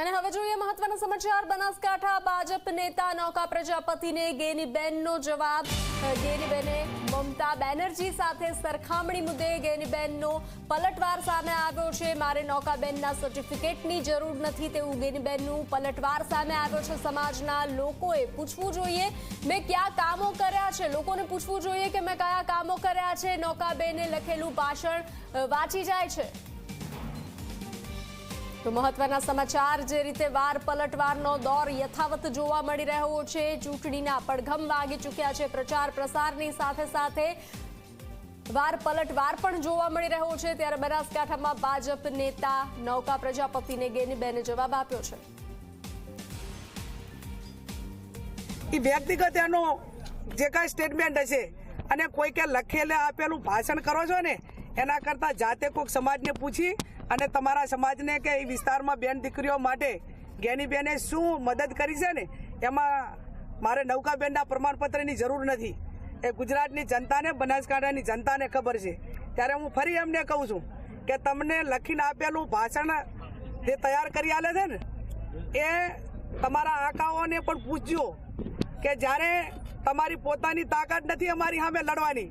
અને હવે જોઈએ મહત્વના સમાચાર. બનાસકાંઠા ભાજપ નેતા નૌકા પ્રજાપતિને ગેનીબેનનો જવાબ. ગેનીબેને મમતા બેનર્જી સાથે સરખામણી મુદ્દે ગેનીબેનનો પલટવાર સામે આવ્યો છે. મારે નૌકાબેનના સર્ટિફિકેટની જરૂર નથી તેવું ગેનીબેનનું પલટવાર સામે આવ્યો છે. સમાજના લોકોએ પૂછવું જોઈએ, મેં કયા કામો કર્યા છે? લોકોને પૂછવું જોઈએ કે મેં કયા કામો કર્યા છે? નૌકાબેને લખેલું ભાષણ વાંચી જાય છે. તો મહત્વના સમાચાર, જે રીતે વાર પલટવારનો દોર યથાવત જોવા મળી રહ્યો છે, ચૂંટણીના પડઘમ વાગી ચૂક્યા છે, પ્રચાર પ્રસારની સાથે સાથે વાર પલટવાર પણ જોવા મળી રહ્યો છે. ત્યારે બનાસકાંઠામાં ભાજપ નેતા નૌકા પ્રજાપતિને ગેનીબેને જવાબ આપ્યો છે. એ વ્યક્તિગત એનો જે કાંઈ સ્ટેટમેન્ટ હશે અને કોઈ કે લખેલે આપેલું ભાષણ કરો છો ને, એના કરતાં જાતે કોઈક સમાજને પૂછી અને તમારા સમાજને કે એ વિસ્તારમાં બેન દીકરીઓ માટે જ્ઞાનીબેને શું મદદ કરી છે ને, એમાં મારે નૌકાબેનના પ્રમાણપત્રની જરૂર નથી. એ ગુજરાતની જનતાને, બનાસકાંઠાની જનતાને ખબર છે. ત્યારે હું ફરી એમને કહું છું કે તમને લખીને આપેલું ભાષણ જે તૈયાર કરી આલે છે ને, એ તમારા આંકાઓને પણ પૂછજો. કે જ્યારે તમારી પોતાની તાકાત નથી અમારી સામે લડવાની.